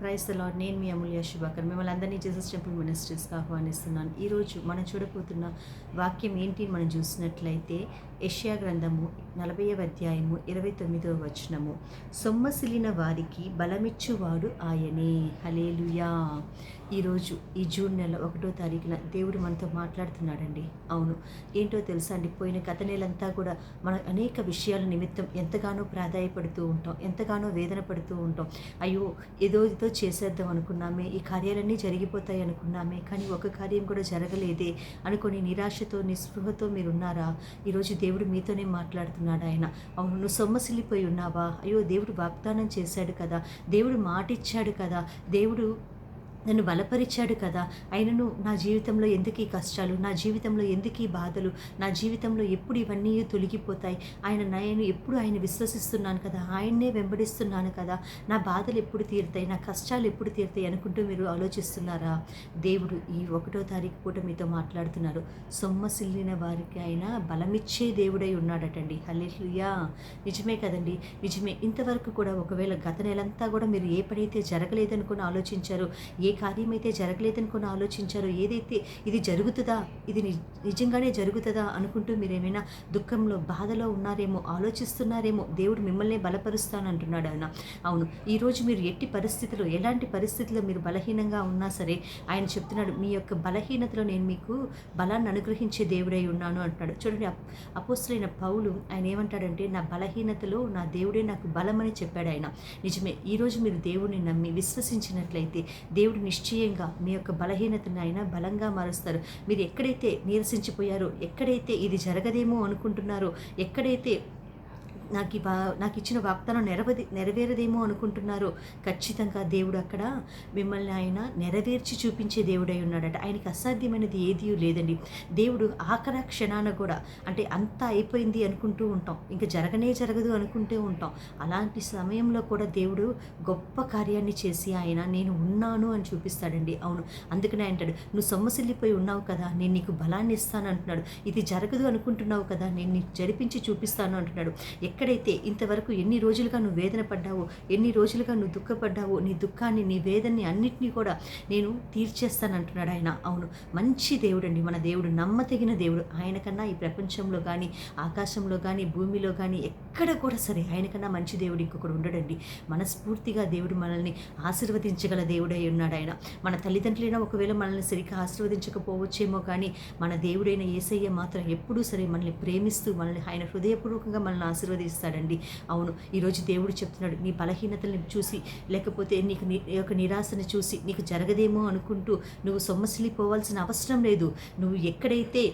Price the నేను మీ అమూల్య శుభాకర్. మిమ్మల్ని అందరినీ జీసస్ టెంపుల్ మినిస్ట్రీస్కి ఆహ్వానిస్తున్నాను. ఈరోజు మనం చూడబోతున్న వాక్యం ఏంటి మనం చూసినట్లయితే యష్యా గ్రంథము నలభైవ అధ్యాయము ఇరవై తొమ్మిదవ వచనము. సొమ్మసిలిన వారికి బలమిచ్చువాడు ఆయనే. హలేలుయా ఈరోజు ఈ జూన్ నెల ఒకటో తారీఖున దేవుడు మనతో మాట్లాడుతున్నాడండి. అవును. ఏంటో తెలుసా అండి? పోయిన గత నెలంతా కూడా మనం అనేక విషయాల నిమిత్తం ఎంతగానో ప్రాధాయపడుతూ ఉంటాం ఎంతగానో వేదన పడుతూ ఉంటాం. అయ్యో ఏదో ఏదో చేసేద్దాం అనుకున్నామే ఈ కార్యాలన్నీ జరిగిపోతాయి అనుకున్నామే కానీ ఒక కార్యం కూడా జరగలేదే అనుకుని నిరాశతో నిస్పృహతో మీరు ఉన్నారా ఈరోజు దేవుడు మీతోనే మాట్లాడుతున్నాడు ఆయన. అవును నువ్వు సొమ్మసిల్లిపోయి ఉన్నావా? అయ్యో దేవుడు వాగ్దానం చేశాడు కదా. దేవుడు మాటిచ్చాడు కదా. దేవుడు నన్ను బలపరిచాడు కదా. ఆయనను నా జీవితంలో ఎందుకు ఈ కష్టాలు? నా జీవితంలో ఎందుకు ఈ బాధలు? నా జీవితంలో ఎప్పుడు ఇవన్నీ తొలగిపోతాయి? ఆయన నేను ఎప్పుడు ఆయన విశ్వసిస్తున్నాను కదా. ఆయన్నే వెంబడిస్తున్నాను కదా. నా బాధలు ఎప్పుడు తీరుతాయి? నా కష్టాలు ఎప్పుడు తీరుతాయి? అనుకుంటూ మీరు ఆలోచిస్తున్నారా? దేవుడు ఈ ఒకటో తారీఖు పూట మీతో మాట్లాడుతున్నారు. సొమ్మసిల్లిన వారికి ఆయన బలమిచ్చే దేవుడై ఉన్నాడటండి. హల్లెలూయా! నిజమే కదండి. నిజమే. ఇంతవరకు కూడా ఒకవేళ గత నెలంతా కూడా మీరు ఏ పనైతే జరగలేదనుకుని ఆలోచించారో ఏ కార్యమైతే జరగలేదనుకుని ఆలోచించారో ఏదైతే ఇది జరుగుతుందా ఇది ని- నిజంగానే జరుగుతుందా అనుకుంటూ మీరు ఏమైనా దుఃఖంలో బాధలో ఉన్నారేమో ఆలోచిస్తున్నారేమో దేవుడు మిమ్మల్ని బలపరుస్తానంటున్నాడు ఆయన. అవును ఈరోజు మీరు ఎట్టి పరిస్థితిలో ఎలాంటి పరిస్థితుల్లో మీరు బలహీనంగా ఉన్నా సరే ఆయన చెప్తున్నాడు మీ యొక్క బలహీనతలో నేను మీకు బలాన్ని అనుగ్రహించే దేవుడై ఉన్నాను అంటున్నాడు. చూడండి అప్- అపోస్తులైన పౌలు ఆయన ఏమంటాడంటే నా బలహీనతలో నా దేవుడే నాకు బలమని చెప్పాడు ఆయన. నిజమే ఈరోజు మీరు దేవుడిని నమ్మి విశ్వసించినట్లయితే దేవుడు నిశ్చయంగా మీ యొక్క బలహీనతను ఆయన బలంగా మారుస్తారు. మీరు ఎక్కడైతే నీరసించిపోయారో ఎక్కడైతే ఇది జరగదేమో అనుకుంటున్నారో ఎక్కడైతే నాకు బా నాకు ఇచ్చిన వాగ్దానం నెరవేది నెరవేరదేమో అనుకుంటున్నారో. ఖచ్చితంగా దేవుడు అక్కడ మిమ్మల్ని ఆయన నెరవేర్చి చూపించే దేవుడై ఉన్నాడట. ఆయనకి అసాధ్యమైనది ఏదీ లేదండి. దేవుడు ఆఖర క్షణాన కూడా అంటే అంతా అయిపోయింది అనుకుంటూ ఉంటాం. ఇంకా జరగనే జరగదు అనుకుంటూ ఉంటాం. అలాంటి సమయంలో కూడా దేవుడు గొప్ప కార్యాన్ని చేసి ఆయన నేను ఉన్నాను అని చూపిస్తాడండి. అవును. అందుకనే అంటాడు నువ్వు సొమ్మసిల్లిపోయి ఉన్నావు కదా నేను నీకు బలాన్ని ఇస్తాను అంటున్నాడు. ఇది జరగదు అనుకుంటున్నావు కదా నేను నీకు జరిపించి చూపిస్తాను అంటున్నాడు. ఎక్కడైతే ఇంతవరకు ఎన్ని రోజులుగా నువ్వు వేదన పడ్డావో ఎన్ని రోజులుగా నువ్వు దుఃఖపడ్డావో నీ దుఃఖాన్ని నీ వేదన్ని అన్నిటినీ కూడా నేను తీర్చేస్తానంటున్నాడు ఆయన. అవును మంచి దేవుడండి మన దేవుడు నమ్మతగిన దేవుడు. ఆయన కన్నా ఈ ప్రపంచంలో కానీ ఆకాశంలో కానీ భూమిలో కానీ ఎక్కడ కూడా సరే ఆయన కన్నా మంచి దేవుడు ఇంకొకడు ఉండడండి. మనస్ఫూర్తిగా దేవుడు మనల్ని ఆశీర్వదించగల దేవుడై ఉన్నాడు ఆయన. మన తల్లిదండ్రులైనా ఒకవేళ మనల్ని సరిగ్గా ఆశీర్వదించకపోవచ్చేమో కానీ మన దేవుడైన ఏసయ్య మాత్రం ఎప్పుడూ సరే మనల్ని ప్రేమిస్తూ మనల్ని ఆయన హృదయపూర్వకంగా మనల్ని ఆశీర్వదిస్తాడండి అవును ఈరోజు దేవుడు చెప్తున్నాడు నీ బలహీనతల్ని చూసి లేకపోతే నీకు నీ యొక్క నిరాశను చూసి నీకు జరగదేమో అనుకుంటూ నువ్వు సొమ్మసిల్లిపోవాల్సిన అవసరం లేదు. నువ్వు ఎక్కడైతే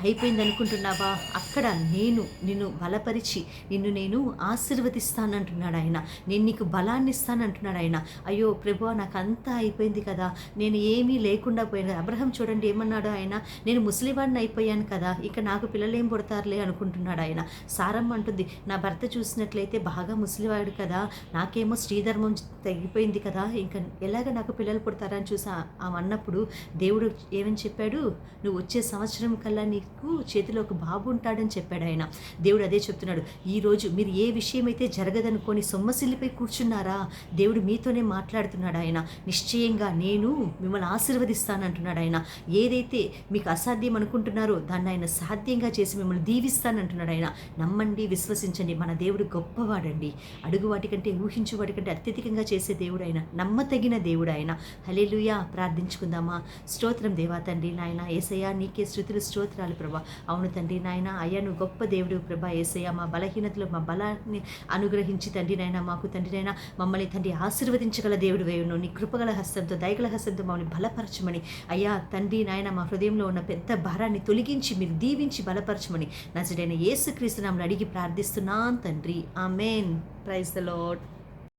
అయిపోయింది అనుకుంటున్నావా అక్కడ నేను నిన్ను బలపరిచి నిన్ను నేను ఆశీర్వదిస్తానంటున్నాడు ఆయన. నేను నీకు బలాన్ని ఇస్తానంటున్నాడు ఆయన. అయ్యో ప్రభు నాకు అంతా అయిపోయింది కదా. నేను ఏమీ లేకుండా పోయాను. అబ్రహం చూడండి ఏమన్నాడు ఆయన? నేను ముసలివాడిని అయిపోయాను కదా. ఇక నాకు పిల్లలు ఏం పుడతారులే అనుకుంటున్నాడు ఆయన. సారమ్మ అంటుంది నా భర్త చూసినట్లయితే బాగా ముసలివాడు కదా. నాకేమో శ్రీధర్మం తగ్గిపోయింది కదా. ఇంకా ఎలాగ నాకు పిల్లలు పుడతారని చూసి ఆమె అన్నప్పుడు దేవుడు ఏమని చెప్పాడు? నువ్వు వచ్చే సంవత్సరం కల్లా నీకు చేతిలో ఒక బాబు ఉంటాడని చెప్పాడు ఆయన. దేవుడు అదే చెప్తున్నాడు. ఈ రోజు మీరు ఏ విషయం అయితే జరగదనుకొని సొమ్మసిల్లిపై కూర్చున్నారా? దేవుడు మీతోనే మాట్లాడుతున్నాడు ఆయన. నిశ్చయంగా నేను మిమ్మల్ని ఆశీర్వదిస్తానంటున్నాడు ఆయన. ఏదైతే మీకు అసాధ్యం అనుకుంటున్నారో దాన్ని ఆయన సాధ్యంగా చేసి మిమ్మల్ని దీవిస్తానంటున్నాడు ఆయన. నమ్మండి విశ్వసించండి. మన దేవుడు గొప్పవాడండి. అడుగు వాటికంటే ఊహించు వాటికంటే అత్యధికంగా చేసే దేవుడు ఆయన. నమ్మతగిన దేవుడు ఆయన. హలేలుయా ప్రార్థించుకుందామా? స్తోత్రం దేవా తండ్రి నాయన. ఏసయ్యా నీకే శృతులు స్తోత్రాలు. ప్రభా. అవును తండ్రి నాయన అయ్యా నువ్వు గొప్ప దేవుడు ప్రభా. ఏసయ్య మా బలహీనతలో మా బలాన్ని అనుగ్రహించి తండ్రి నాయన మాకు తండ్రి నాయన మమ్మల్ని తండ్రి ఆశీర్వదించగల దేవుడు వేయును నీ కృపగల హస్తంతో దయగల హస్తంతో మమ్మల్ని బలపరచమని. అయ్యా తండ్రి నాయన మా హృదయంలో ఉన్న పెద్ద భారాన్ని తొలగించి మీరు దీవించి బలపరచమని. నజడైన యేసుక్రీస్తు నామని అడిగి ప్రార్థిస్తున్నాను తండ్రి. ఆమెన్. Praise the lord